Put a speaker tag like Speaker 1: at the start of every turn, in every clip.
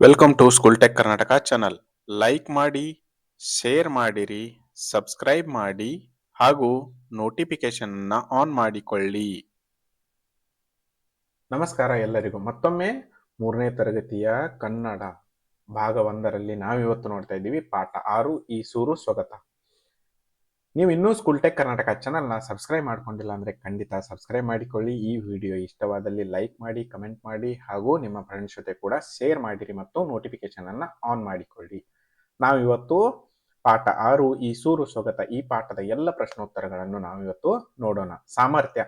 Speaker 1: Welcome to school tech Karnataka channel like ಮಾಡಿ share ಮಾಡಿರಿ subscribe ಮಾಡಿ, ಹಾಗೂ ನೋಟಿಫಿಕೇಶನ್ ಆನ್ ಮಾಡಿಕೊಳ್ಳಿ. ನಮಸ್ಕಾರ ಎಲ್ಲರಿಗೂ. ಮತ್ತೊಮ್ಮೆ ಮೂರನೇ ತರಗತಿಯ ಕನ್ನಡ ಭಾಗ ಒಂದರಲ್ಲಿ ನಾವಿವತ್ತು ನೋಡ್ತಾ ಇದ್ದೀವಿ. ಪಾಠ ಆರು, ಈ ಸೂರು ಸ್ವಗತ. ನೀವು ಇನ್ನೂ ಸ್ಕೂಲ್ ಟೆಕ್ ಕರ್ನಾಟಕ ಚಾನಲ್ನ ಸಬ್ಸ್ಕ್ರೈಬ್ ಮಾಡ್ಕೊಂಡಿಲ್ಲ ಅಂದರೆ ಖಂಡಿತ ಸಬ್ಸ್ಕ್ರೈಬ್ ಮಾಡಿಕೊಳ್ಳಿ. ಈ ವಿಡಿಯೋ ಇಷ್ಟವಾದಲ್ಲಿ ಲೈಕ್ ಮಾಡಿ ಕಮೆಂಟ್ ಮಾಡಿ ಹಾಗೂ ನಿಮ್ಮ ಫ್ರೆಂಡ್ಸ್ ಜೊತೆ ಕೂಡ ಶೇರ್ ಮಾಡಿರಿ ಮತ್ತು ನೋಟಿಫಿಕೇಶನ್ ಅನ್ನ ಆನ್ ಮಾಡಿಕೊಳ್ಳಿ. ನಾವಿವತ್ತು ಪಾಠ ಆರು, ಈ ಸೂರು ಸ್ವಗತ ಈ ಪಾಠದ ಎಲ್ಲ ಪ್ರಶ್ನೋತ್ತರಗಳನ್ನು ನಾವಿವತ್ತು ನೋಡೋಣ. ಸಾಮರ್ಥ್ಯ,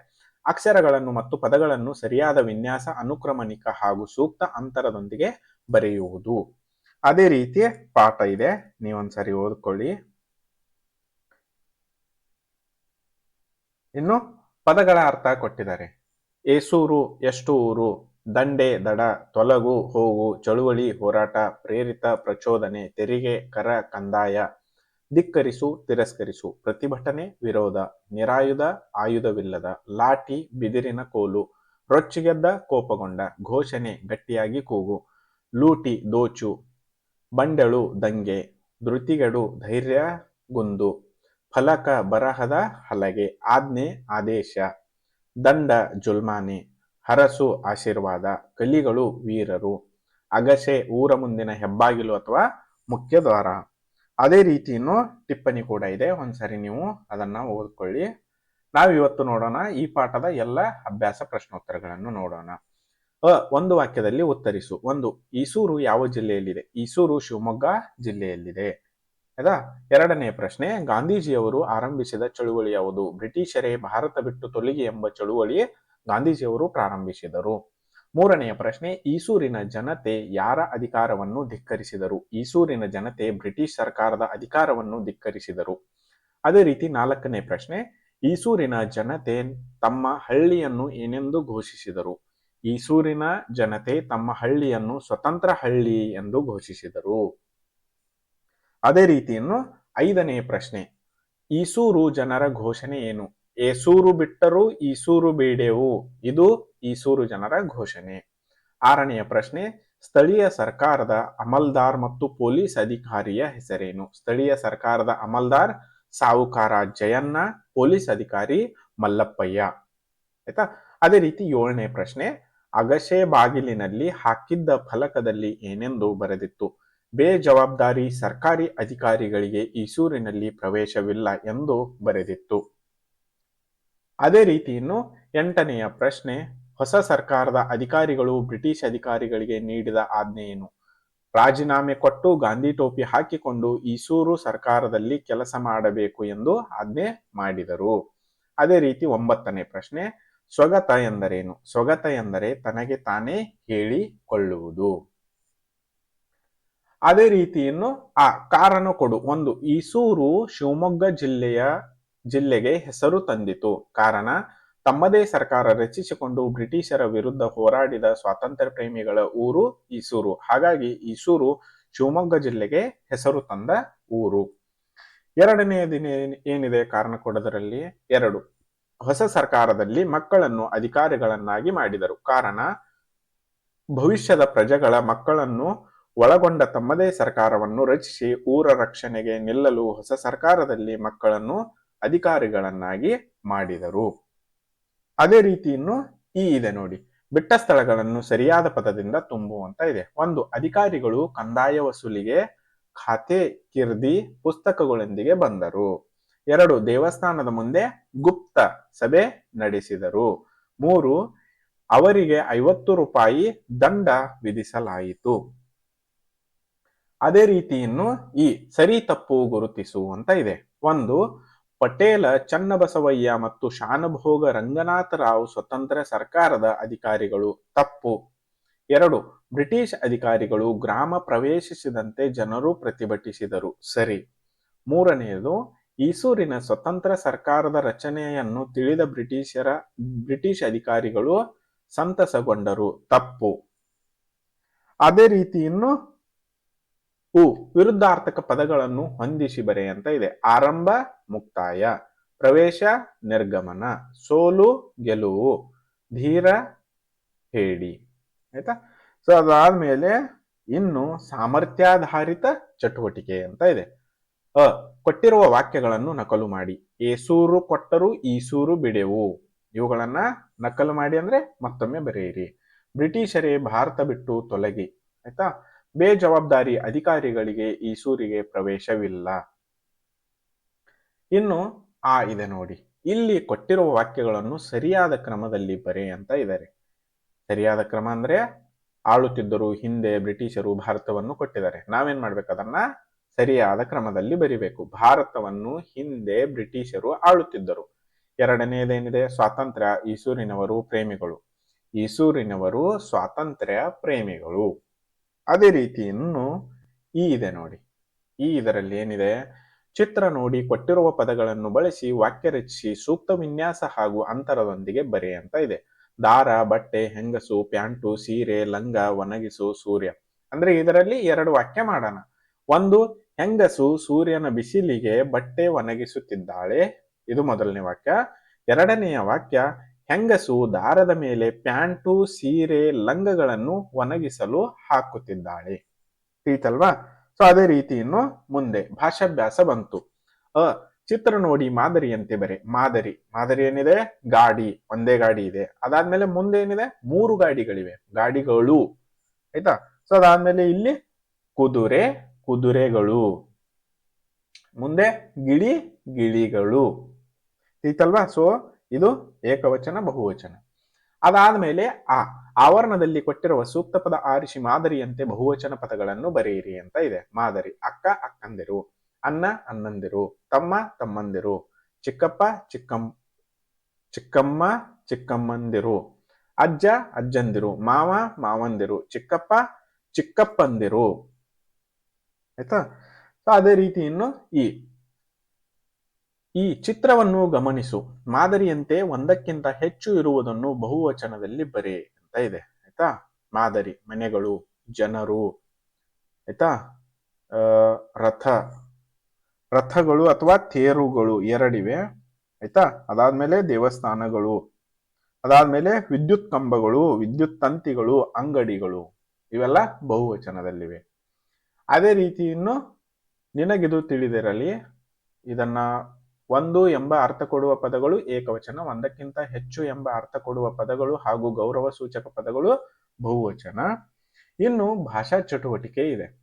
Speaker 1: ಅಕ್ಷರಗಳನ್ನು ಮತ್ತು ಪದಗಳನ್ನು ಸರಿಯಾದ ವಿನ್ಯಾಸ, ಅನುಕ್ರಮಣಿಕ ಹಾಗೂ ಸೂಕ್ತ ಅಂತರದೊಂದಿಗೆ ಬರೆಯುವುದು. ಅದೇ ರೀತಿ ಪಾಠ ಇದೆ, ನೀವೊಂದ್ಸರಿ ಓದ್ಕೊಳ್ಳಿ. ಇನ್ನು ಪದಗಳ ಅರ್ಥ ಕೊಟ್ಟಿದ್ದಾರೆ. ಏಸೂರು ಎಷ್ಟು ಊರು ದಂಡೆ, ದಡ, ತೊಲಗು, ಹೋಗು, ಚಳುವಳಿ, ಹೋರಾಟ, ಪ್ರೇರಿತ, ಪ್ರಚೋದನೆ, ತೆರಿಗೆ, ಕರ, ಕಂದಾಯ, ಧಿಕ್ಕರಿಸು, ತಿರಸ್ಕರಿಸು, ಪ್ರತಿಭಟನೆ, ವಿರೋಧ, ನಿರಾಯುಧ, ಆಯುಧವಿಲ್ಲದ, ಲಾಠಿ, ಬಿದಿರಿನ ಕೋಲು, ರೊಚ್ಚಿಗೆದ್ದ, ಕೋಪಗೊಂಡ, ಘೋಷಣೆ, ಗಟ್ಟಿಯಾಗಿ ಕೂಗು, ಲೂಟಿ, ದೋಚು, ಬಂಡಳು, ದಂಗೆ, ಧೃತಿಗೆಡು ಧೈರ್ಯಗುಂದು ಫಲಕ ಬರಹದ ಹಲಗೆ, ಆಜ್ಞೆ, ಆದೇಶ, ದಂಡ, ಜುಲ್ಮಾನೆ, ಹರಸು, ಆಶೀರ್ವಾದ, ಕಲಿಗಳು, ವೀರರು, ಅಗಸೆ, ಊರ ಮುಂದಿನ ಹೆಬ್ಬಾಗಿಲು ಅಥವಾ ಮುಖ್ಯ ದ್ವಾರ. ಅದೇ ರೀತಿ ಇನ್ನು ಟಿಪ್ಪಣಿ ಕೂಡ ಇದೆ. ಒಂದ್ಸರಿ ನೀವು ಅದನ್ನ ಓದ್ಕೊಳ್ಳಿ. ನಾವು ಇವತ್ತು ನೋಡೋಣ ಈ ಪಾಠದ ಎಲ್ಲ ಅಭ್ಯಾಸ ಪ್ರಶ್ನೋತ್ತರಗಳನ್ನು ನೋಡೋಣ. ಅ, ಒಂದು ವಾಕ್ಯದಲ್ಲಿ ಉತ್ತರಿಸು. ಒಂದು, ಈಸೂರು ಯಾವ ಜಿಲ್ಲೆಯಲ್ಲಿದೆ? ಈಸೂರು ಶಿವಮೊಗ್ಗ ಜಿಲ್ಲೆಯಲ್ಲಿದೆ. ಆಯ್ತಾ ಎರಡನೇ ಪ್ರಶ್ನೆ, ಗಾಂಧೀಜಿಯವರು ಆರಂಭಿಸಿದ ಚಳುವಳಿ ಯಾವುದು? ಬ್ರಿಟಿಷರೇ ಭಾರತ ಬಿಟ್ಟು ತೊಲಗಿ ಎಂಬ ಚಳುವಳಿ ಗಾಂಧೀಜಿಯವರು ಪ್ರಾರಂಭಿಸಿದರು. ಮೂರನೆಯ ಪ್ರಶ್ನೆ, ಈಸೂರಿನ ಜನತೆ ಯಾರ ಅಧಿಕಾರವನ್ನು ಧಿಕ್ಕರಿಸಿದರು? ಈಸೂರಿನ ಜನತೆ ಬ್ರಿಟಿಷ್ ಸರ್ಕಾರದ ಅಧಿಕಾರವನ್ನು ಧಿಕ್ಕರಿಸಿದರು. ಅದೇ ರೀತಿ ನಾಲ್ಕನೇ ಪ್ರಶ್ನೆ, ಈಸೂರಿನ ಜನತೆ ತಮ್ಮ ಹಳ್ಳಿಯನ್ನು ಏನೆಂದು ಘೋಷಿಸಿದರು? ಈಸೂರಿನ ಜನತೆ ತಮ್ಮ ಹಳ್ಳಿಯನ್ನು ಸ್ವತಂತ್ರ ಹಳ್ಳಿ ಎಂದು ಘೋಷಿಸಿದರು. ಅದೇ ರೀತಿಯನ್ನು ಐದನೇ ಪ್ರಶ್ನೆ, ಈಸೂರು ಜನರ ಘೋಷಣೆ ಏನು? ಏಸೂರು ಬಿಟ್ಟರು ಈಸೂರು ಬೇಡೆವು. ಇದು ಈಸೂರು ಜನರ ಘೋಷಣೆ. ಆರನೆಯ ಪ್ರಶ್ನೆ, ಸ್ಥಳೀಯ ಸರ್ಕಾರದ ಅಮಲ್ದಾರ್ ಮತ್ತು ಪೊಲೀಸ್ ಅಧಿಕಾರಿಯ ಹೆಸರೇನು? ಸ್ಥಳೀಯ ಸರ್ಕಾರದ ಅಮಲ್ದಾರ್ ಸಾವುಕಾರ ಜಯಣ್ಣ, ಪೊಲೀಸ್ ಅಧಿಕಾರಿ ಮಲ್ಲಪ್ಪಯ್ಯ. ಆಯ್ತಾ? ಅದೇ ರೀತಿ ಏಳನೇ ಪ್ರಶ್ನೆ ಅಗಶೆ ಬಾಗಿಲಿನಲ್ಲಿ ಹಾಕಿದ್ದ ಫಲಕದಲ್ಲಿ ಏನೆಂದು ಬರೆದಿತ್ತು? ಬೇಜವಾಬ್ದಾರಿ ಸರ್ಕಾರಿ ಅಧಿಕಾರಿಗಳಿಗೆ ಈ ಸೂರಿನಲ್ಲಿ ಪ್ರವೇಶವಿಲ್ಲ ಎಂದು ಬರೆದಿತ್ತು. ಅದೇ ರೀತಿ ಇನ್ನು ಎಂಟನೆಯ ಪ್ರಶ್ನೆ, ಹೊಸ ಸರ್ಕಾರದ ಅಧಿಕಾರಿಗಳು ಬ್ರಿಟಿಷ್ ಅಧಿಕಾರಿಗಳಿಗೆ ನೀಡಿದ ಆಜ್ಞೆಯೇನು ರಾಜೀನಾಮೆ ಕೊಟ್ಟು ಗಾಂಧಿ ಟೋಪಿ ಹಾಕಿಕೊಂಡು ಈಸೂರು ಸರ್ಕಾರದಲ್ಲಿ ಕೆಲಸ ಮಾಡಬೇಕು ಎಂದು ಆಜ್ಞೆ ಮಾಡಿದರು. ಅದೇ ರೀತಿ ಒಂಬತ್ತನೇ ಪ್ರಶ್ನೆ, ಸ್ವಗತ ಎಂದರೇನು? ಸ್ವಗತ ಎಂದರೆ ತನಗೆ ತಾನೇ ಹೇಳಿಕೊಳ್ಳುವುದು. ಅದೇ ರೀತಿಯನ್ನು ಆ ಕಾರಣ ಕೊಡು. ಒಂದು, ಈಸೂರು ಶಿವಮೊಗ್ಗ ಜಿಲ್ಲೆಯ ಜಿಲ್ಲೆಗೆ ಹೆಸರು ತಂದಿತು. ಕಾರಣ, ತಮ್ಮದೇ ಸರ್ಕಾರ ರಚಿಸಿಕೊಂಡು ಬ್ರಿಟಿಷರ ವಿರುದ್ಧ ಹೋರಾಡಿದ ಸ್ವಾತಂತ್ರ್ಯ ಪ್ರೇಮಿಗಳ ಊರು ಈಸೂರು. ಹಾಗಾಗಿ ಈಸೂರು ಶಿವಮೊಗ್ಗ ಜಿಲ್ಲೆಗೆ ಹೆಸರು ತಂದ ಊರು. ಎರಡನೆಯ ದಿನ ಏನಿದೆ ಕಾರಣ ಕೊಡೋದರಲ್ಲಿ? ಎರಡು, ಹೊಸ ಸರ್ಕಾರದಲ್ಲಿ ಮಕ್ಕಳನ್ನು ಅಧಿಕಾರಿಗಳನ್ನಾಗಿ ಮಾಡಿದರು. ಕಾರಣ, ಭವಿಷ್ಯದ ಪ್ರಜೆಗಳ ಮಕ್ಕಳನ್ನು ಒಳಗೊಂಡ ತಮ್ಮದೇ ಸರ್ಕಾರವನ್ನು ರಚಿಸಿ ಊರ ರಕ್ಷಣೆಗೆ ನಿಲ್ಲಲು ಹೊಸ ಸರ್ಕಾರದಲ್ಲಿ ಮಕ್ಕಳನ್ನು ಅಧಿಕಾರಿಗಳನ್ನಾಗಿ ಮಾಡಿದರು. ಅದೇ ರೀತಿಯನ್ನು ಈ ಇದೆ ನೋಡಿ. ಬಿಟ್ಟ ಸ್ಥಳಗಳನ್ನು ಸರಿಯಾದ ಪದದಿಂದ ತುಂಬುವಂತ ಇದೆ. ಒಂದು, ಅಧಿಕಾರಿಗಳು ಕಂದಾಯ ವಸೂಲಿಗೆ ಖಾತೆ ಕಿರ್ದಿ ಪುಸ್ತಕಗಳೊಂದಿಗೆ ಬಂದರು. ಎರಡು, ದೇವಸ್ಥಾನದ ಮುಂದೆ ಗುಪ್ತ ಸಭೆ ನಡೆಸಿದರು. ಮೂರು, ಅವರಿಗೆ ಐವತ್ತು ರೂಪಾಯಿ ದಂಡ ವಿಧಿಸಲಾಯಿತು. ಅದೇ ರೀತಿ ಇನ್ನು ಈ ಸರಿ ತಪ್ಪು ಗುರುತಿಸು ಅಂತ ಇದೆ. ಒಂದು, ಪಟೇಲ, ಚನ್ನಬಸವಯ್ಯ ಮತ್ತು ಶಾನಭೋಗ ರಂಗನಾಥರಾವ್ ಸ್ವತಂತ್ರ ಸರ್ಕಾರದ ಅಧಿಕಾರಿಗಳು, ತಪ್ಪು. ಎರಡು, ಬ್ರಿಟಿಷ್ ಅಧಿಕಾರಿಗಳು ಗ್ರಾಮ ಪ್ರವೇಶಿಸಿದಂತೆ ಜನರು ಪ್ರತಿಭಟಿಸಿದರು, ಸರಿ. ಮೂರನೆಯದು ಈಸೂರಿನ ಸ್ವತಂತ್ರ ಸರ್ಕಾರದ ರಚನೆಯನ್ನು ತಿಳಿದ ಬ್ರಿಟಿಷರ, ಬ್ರಿಟಿಷ್ ಅಧಿಕಾರಿಗಳು ಸಂತಸಗೊಂಡರು, ತಪ್ಪು. ಅದೇ ರೀತಿ ಇನ್ನು ಉ ವಿರುದ್ಧಾರ್ಥಕ ಪದಗಳನ್ನು ಹೊಂದಿಸಿ ಬರೆಯಂತ ಇದೆ. ಆರಂಭ, ಮುಕ್ತಾಯ. ಪ್ರವೇಶ, ನಿರ್ಗಮನ. ಸೋಲು, ಗೆಲುವು. ಧೀರ ಹೇಳಿ ಆಯ್ತಾ? ಸೊ ಅದಾದ್ಮೇಲೆ ಇನ್ನು ಸಾಮರ್ಥ್ಯಾಧಾರಿತ ಚಟುವಟಿಕೆ ಅಂತ ಇದೆ. ಅ, ಕೊಟ್ಟಿರುವ ವಾಕ್ಯಗಳನ್ನು ನಕಲು ಮಾಡಿ. ಏಸೂರು ಕೊಟ್ಟರು ಈಸೂರು ಬಿಡೆವು. ಇವುಗಳನ್ನ ನಕಲು ಮಾಡಿ ಅಂದ್ರೆ ಮತ್ತೊಮ್ಮೆ ಬರೆಯಿರಿ. ಬ್ರಿಟಿಷರೇ ಭಾರತ ಬಿಟ್ಟು ತೊಲಗಿ. ಆಯ್ತಾ? ಬೇಜವಾಬ್ದಾರಿ ಅಧಿಕಾರಿಗಳಿಗೆ ಈಸೂರಿಗೆ ಪ್ರವೇಶವಿಲ್ಲ. ಇನ್ನು, ಆ ಇದೆ ನೋಡಿ. ಇಲ್ಲಿ ಕೊಟ್ಟಿರುವ ವಾಕ್ಯಗಳನ್ನು ಸರಿಯಾದ ಕ್ರಮದಲ್ಲಿ ಬರೆ ಅಂತ ಇದ್ದಾರೆ ಸರಿಯಾದ ಕ್ರಮ ಅಂದ್ರೆ ಆಳುತ್ತಿದ್ದರು ಹಿಂದೆ ಬ್ರಿಟಿಷರು ಭಾರತವನ್ನು ಕೊಟ್ಟಿದ್ದಾರೆ. ನಾವೇನ್ ಮಾಡ್ಬೇಕು ಅದನ್ನ? ಸರಿಯಾದ ಕ್ರಮದಲ್ಲಿ ಬರಿಬೇಕು. ಭಾರತವನ್ನು ಹಿಂದೆ ಬ್ರಿಟಿಷರು ಆಳುತ್ತಿದ್ದರು. ಎರಡನೇದೇನಿದೆ? ಸ್ವಾತಂತ್ರ್ಯ. ಈಸೂರಿನವರು ಪ್ರೇಮಿಗಳು. ಈಸೂರಿನವರು ಸ್ವಾತಂತ್ರ್ಯ ಪ್ರೇಮಿಗಳು. ಅದೇ ರೀತಿ ಇನ್ನು ಈ ಇದೆ ನೋಡಿ. ಈ ಇದರಲ್ಲಿ ಏನಿದೆ? ಚಿತ್ರ ನೋಡಿ ಕೊಟ್ಟಿರುವ ಪದಗಳನ್ನು ಬಳಸಿ ವಾಕ್ಯ ರಚಿಸಿ ಸೂಕ್ತ ವಿನ್ಯಾಸ ಹಾಗೂ ಅಂತರದೊಂದಿಗೆ ಬರೆ ಅಂತ ಇದೆ. ದಾರ, ಬಟ್ಟೆ, ಹೆಂಗಸು, ಪ್ಯಾಂಟು, ಸೀರೆ, ಲಂಗ, ಒಣಗಿಸು, ಸೂರ್ಯ. ಅಂದ್ರೆ ಇದರಲ್ಲಿ ಎರಡು ವಾಕ್ಯ ಮಾಡೋಣ. ಒಂದು, ಹೆಂಗಸು ಸೂರ್ಯನ ಬಿಸಿಲಿಗೆ ಬಟ್ಟೆ ಒಣಗಿಸುತ್ತಿದ್ದಾಳೆ. ಇದು ಮೊದಲನೇ ವಾಕ್ಯ. ಎರಡನೆಯ ವಾಕ್ಯ ಹೆಂಗಸು ದಾರದ ಮೇಲೆ ಪ್ಯಾಂಟು, ಸೀರೆ, ಲಂಗಗಳನ್ನು ಒಣಗಿಸಲು ಹಾಕುತ್ತಿದ್ದಾಳೆ. ತಿಳಿತಲ್ವಾ ಸೊ, ಅದೇ ರೀತಿ ಇನ್ನು ಮುಂದೆ ಭಾಷಾಭ್ಯಾಸ ಬಂತು. ಅ, ಚಿತ್ರ ನೋಡಿ ಮಾದರಿಯಂತೆ ಬರೆ. ಮಾದರಿ. ಮಾದರಿ ಏನಿದೆ? ಗಾಡಿ. ಒಂದೇ ಗಾಡಿ ಇದೆ. ಅದಾದ್ಮೇಲೆ ಮುಂದೆ ಏನಿದೆ? ಮೂರು ಗಾಡಿಗಳಿವೆ. ಗಾಡಿಗಳು. ಆಯ್ತಾ? ಸೊ, ಅದಾದ್ಮೇಲೆ ಇಲ್ಲಿ ಕುದುರೆ, ಕುದುರೆಗಳು. ಮುಂದೆ ಗಿಳಿ, ಗಿಳಿಗಳು. ತಿಳಿತಲ್ವಾ ಸೊ ಇದು ಏಕವಚನ, ಬಹುವಚನ. ಅದಾದ್ಮೇಲೆ ಆ ಆವರಣದಲ್ಲಿ ಕೊಟ್ಟಿರುವ ಸೂಕ್ತ ಪದ ಆರಿಸಿ ಮಾದರಿಯಂತೆ ಬಹುವಚನ ಪದಗಳನ್ನು ಬರೆಯಿರಿ ಅಂತ ಇದೆ. ಮಾದರಿ. ಅಕ್ಕ, ಅಕ್ಕಂದಿರು. ಅನ್ನ, ಅನ್ನಂದಿರು. ತಮ್ಮ, ತಮ್ಮಂದಿರು. ಚಿಕ್ಕಪ್ಪ, ಚಿಕ್ಕಂ, ಚಿಕ್ಕಮ್ಮ, ಚಿಕ್ಕಮ್ಮಂದಿರು. ಅಜ್ಜ, ಅಜ್ಜಂದಿರು. ಮಾವ, ಮಾವಂದಿರು. ಚಿಕ್ಕಪ್ಪ, ಚಿಕ್ಕಪ್ಪಂದಿರು. ಆಯ್ತಾ? ಅದೇ ರೀತಿ ಇನ್ನು ಈ ಈ ಚಿತ್ರವನ್ನು ಗಮನಿಸು. ಮಾದರಿಯಂತೆ ಒಂದಕ್ಕಿಂತ ಹೆಚ್ಚು ಇರುವುದನ್ನು ಬಹುವಚನದಲ್ಲಿ ಬರೆ ಅಂತ ಇದೆ, ಆಯ್ತಾ? ಮಾದರಿ, ಮನೆಗಳು, ಜನರು, ಆಯ್ತಾ? ರಥ, ರಥಗಳು ಅಥವಾ ತೇರುಗಳು ಎರಡಿವೆ, ಆಯ್ತಾ? ಅದಾದ್ಮೇಲೆ ದೇವಸ್ಥಾನಗಳು, ಅದಾದ್ಮೇಲೆ ವಿದ್ಯುತ್ ಕಂಬಗಳು, ವಿದ್ಯುತ್ ತಂತಿಗಳು, ಅಂಗಡಿಗಳು, ಇವೆಲ್ಲ ಬಹುವಚನದಲ್ಲಿವೆ. ಅದೇ ರೀತಿಯನ್ನು ನಿನಗಿದು ತಿಳಿದಿರಲಿ, ಇದನ್ನ ಒಂದು ಎಂಬ ಅರ್ಥ ಕೊಡುವ ಪದಗಳು ಏಕವಚನ, ಒಂದಕ್ಕಿಂತ ಹೆಚ್ಚು ಎಂಬ ಅರ್ಥ ಕೊಡುವ ಪದಗಳು ಹಾಗೂ ಗೌರವ ಸೂಚಕ ಪದಗಳು ಬಹುವಚನ. ಇನ್ನು ಭಾಷಾ ಚಟುವಟಿಕೆ ಇದೆ.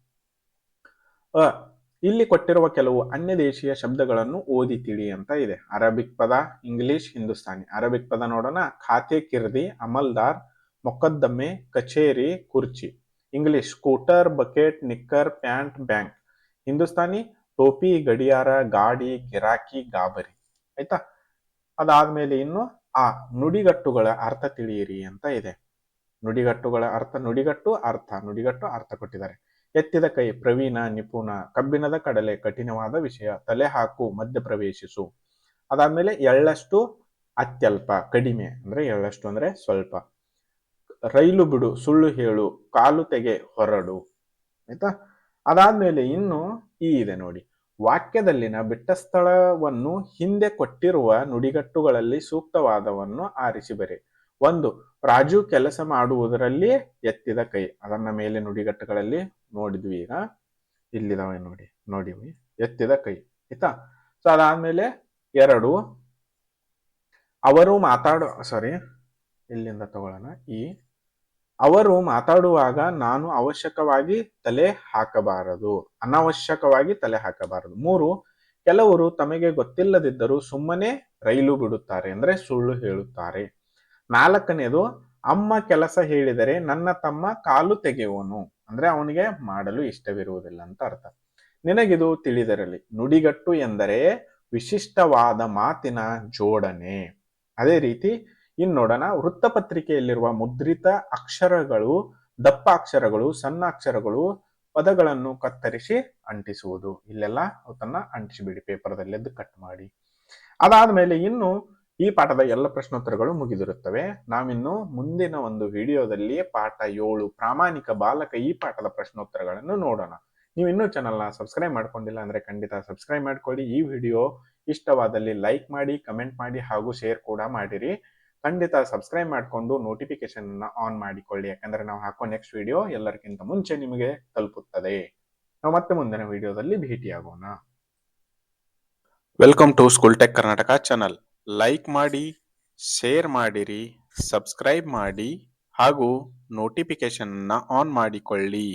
Speaker 1: ಅ, ಇಲ್ಲಿ ಕೊಟ್ಟಿರುವ ಕೆಲವು ಅನ್ಯ ದೇಶೀಯ ಶಬ್ದಗಳನ್ನು ಓದಿ ತಿಳಿ ಅಂತ ಇದೆ. ಅರಬಿಕ್ ಪದ, ಇಂಗ್ಲಿಷ್, ಹಿಂದೂಸ್ತಾನಿ. ಅರಬಿಕ್ ಪದ ನೋಡೋಣ. ಖಾತೆ, ಕಿರ್ದಿ, ಅಮಲ್ದಾರ್, ಮೊಕದ್ದಮೆ, ಕಚೇರಿ, ಕುರ್ಚಿ. English, scooter, bucket, knicker, pant, bank. Hindustani ಟೋಪಿ, ಗಡಿಯಾರ, ಗಾಡಿ ಗಿರಾಕಿ ಗಾಬರಿ. ಆಯ್ತಾ? ಅದಾದ್ಮೇಲೆ ಇನ್ನು ಆ ನುಡಿಗಟ್ಟುಗಳ ಅರ್ಥ ತಿಳಿಯಿರಿ ಅಂತ ಇದೆ. ನುಡಿಗಟ್ಟುಗಳ ಅರ್ಥ, ನುಡಿಗಟ್ಟು ಅರ್ಥ ನುಡಿಗಟ್ಟು ಅರ್ಥ ಕೊಟ್ಟಿದ್ದಾರೆ. ಎತ್ತಿದ ಕೈ, ಪ್ರವೀಣ, ನಿಪುಣ, ಕಬ್ಬಿಣದ ಕಡಲೆ, ಕಠಿಣವಾದ ವಿಷಯ ತಲೆ ಹಾಕು ಮಧ್ಯ ಪ್ರವೇಶಿಸು ಅದಾದ್ಮೇಲೆ ಎಳ್ಳಷ್ಟು ಅತ್ಯಲ್ಪ, ಕಡಿಮೆ ಅಂದ್ರೆ ಎಳ್ಳಷ್ಟು ಅಂದ್ರೆ ಸ್ವಲ್ಪ. ರೈಲು ಬಿಡು, ಸುಳ್ಳು ಹೇಳು, ಕಾಲು ತೆಗೆ, ಹೊರಡು. ಆಯ್ತಾ? ಅದಾದ್ಮೇಲೆ ಇನ್ನು ಈ ಇದೆ ನೋಡಿ. ವಾಕ್ಯದಲ್ಲಿನ ಬಿಟ್ಟ ಸ್ಥಳವನ್ನು ಹಿಂದೆ ಕೊಟ್ಟಿರುವ ನುಡಿಗಟ್ಟುಗಳಲ್ಲಿ ಸೂಕ್ತವಾದವನ್ನು ಆರಿಸಿ ಬರೆ ಒಂದು, ರಾಜು ಕೆಲಸ ಮಾಡುವುದರಲ್ಲಿ ಎತ್ತಿದ ಕೈ. ಅದನ್ನ ಮೇಲೆ ನುಡಿಗಟ್ಟುಗಳಲ್ಲಿ ನೋಡಿದ್ವಿ ಈಗ. ಇಲ್ಲಿದಾವೆ ನೋಡಿ, ನೋಡಿವಿ. ಎತ್ತಿದ ಕೈ, ಆಯ್ತಾ? ಸೊ ಅದಾದ್ಮೇಲೆ ಎರಡು, ಅವರು ಮಾತಾಡೋ ಸಾರಿ ಇಲ್ಲಿಂದ ತಗೊಳ್ಳೋಣ. ಈ ಅವರು ಮಾತಾಡುವಾಗ ನಾನು ಅವಶ್ಯಕವಾಗಿ ತಲೆ ಹಾಕಬಾರದು, ಅನಾವಶ್ಯಕವಾಗಿ ತಲೆ ಹಾಕಬಾರದು. ಮೂರು, ಕೆಲವರು ತಮಗೆ ಗೊತ್ತಿಲ್ಲದಿದ್ದರೂ ಸುಮ್ಮನೆ ರೈಲು ಬಿಡುತ್ತಾರೆ ಅಂದ್ರೆ ಸುಳ್ಳು ಹೇಳುತ್ತಾರೆ. ನಾಲ್ಕನೇದು, ಅಮ್ಮ ಕೆಲಸ ಹೇಳಿದರೆ ನನ್ನ ತಮ್ಮ ಕಾಲು ತೆಗೆಯುವನು ಅಂದ್ರೆ ಅವನಿಗೆ ಮಾಡಲು ಇಷ್ಟವಿರುವುದಿಲ್ಲ ಅಂತ ಅರ್ಥ. ನಿನಗಿದು ತಿಳಿದಿರಲಿ, ನುಡಿಗಟ್ಟು ಎಂದರೆ ವಿಶಿಷ್ಟವಾದ ಮಾತಿನ ಜೋಡಣೆ. ಅದೇ ರೀತಿ ಇನ್ನು ನೋಡೋಣ, ವೃತ್ತಪತ್ರಿಕೆಯಲ್ಲಿರುವ ಮುದ್ರಿತ ಅಕ್ಷರಗಳು ದಪ್ಪ ಅಕ್ಷರಗಳು ಸಣ್ಣ ಅಕ್ಷರಗಳು ಪದಗಳನ್ನು ಕತ್ತರಿಸಿ ಅಂಟಿಸುವುದು. ಇಲ್ಲೆಲ್ಲ ಅವತ್ತನ್ನ ಅಂಟಿಸಿಬಿಡಿ ಪೇಪರ್ದಲ್ಲಿ ಎದ್ದು ಕಟ್ ಮಾಡಿ. ಅದಾದ್ಮೇಲೆ ಇನ್ನು ಈ ಪಾಠದ ಎಲ್ಲ ಪ್ರಶ್ನೋತ್ತರಗಳು ಮುಗಿದಿರುತ್ತವೆ. ನಾವಿನ್ನು ಮುಂದಿನ ಒಂದು ವಿಡಿಯೋದಲ್ಲಿ ಪಾಠ ಏಳು ಪ್ರಾಮಾಣಿಕ ಬಾಲಕ ಈ ಪಾಠದ ಪ್ರಶ್ನೋತ್ತರಗಳನ್ನು ನೋಡೋಣ. ನೀವು ಇನ್ನೂ ಚಾನಲ್ನ ಸಬ್ಸ್ಕ್ರೈಬ್ ಮಾಡ್ಕೊಂಡಿಲ್ಲ ಅಂದ್ರೆ ಖಂಡಿತ ಸಬ್ಸ್ಕ್ರೈಬ್ ಮಾಡ್ಕೊಳ್ಳಿ. ಈ ವಿಡಿಯೋ ಇಷ್ಟವಾದಲ್ಲಿ ಲೈಕ್ ಮಾಡಿ ಕಮೆಂಟ್ ಮಾಡಿ ಹಾಗೂ ಶೇರ್ ಕೂಡ ಮಾಡಿರಿ. ಖಂಡಿತ ಸಬ್ಸ್ಕ್ರೈಬ್ ಮಾಡಿಕೊಂಡು ನೋಟಿಫಿಕೇಶನ್ ಆನ್ ಮಾಡಿಕೊಳ್ಳಿ. ಯಾಕಂದ್ರೆ ನಾವು ಹಾಕೋ ನೆಕ್ಸ್ಟ್ ವಿಡಿಯೋ ಎಲ್ಲರಿಗಿಂತ ಮುಂಚೆ ನಿಮಗೆ ತಲುಪುತ್ತದೆ. ನಾವು ಮತ್ತೆ ಮುಂದಿನ ವಿಡಿಯೋದಲ್ಲಿ ಭೇಟಿಯಾಗೋಣ. Welcome to school tech Karnataka channel like ಮಾಡಿ ಶೇರ್ ಮಾಡಿರಿ ಸಬ್ಸ್ಕ್ರೈಬ್ ಮಾಡಿ ಹಾಗೂ ನೋಟಿಫಿಕೇಶನ್ ಅನ್ನ ಆನ್ ಮಾಡಿಕೊಳ್ಳಿ.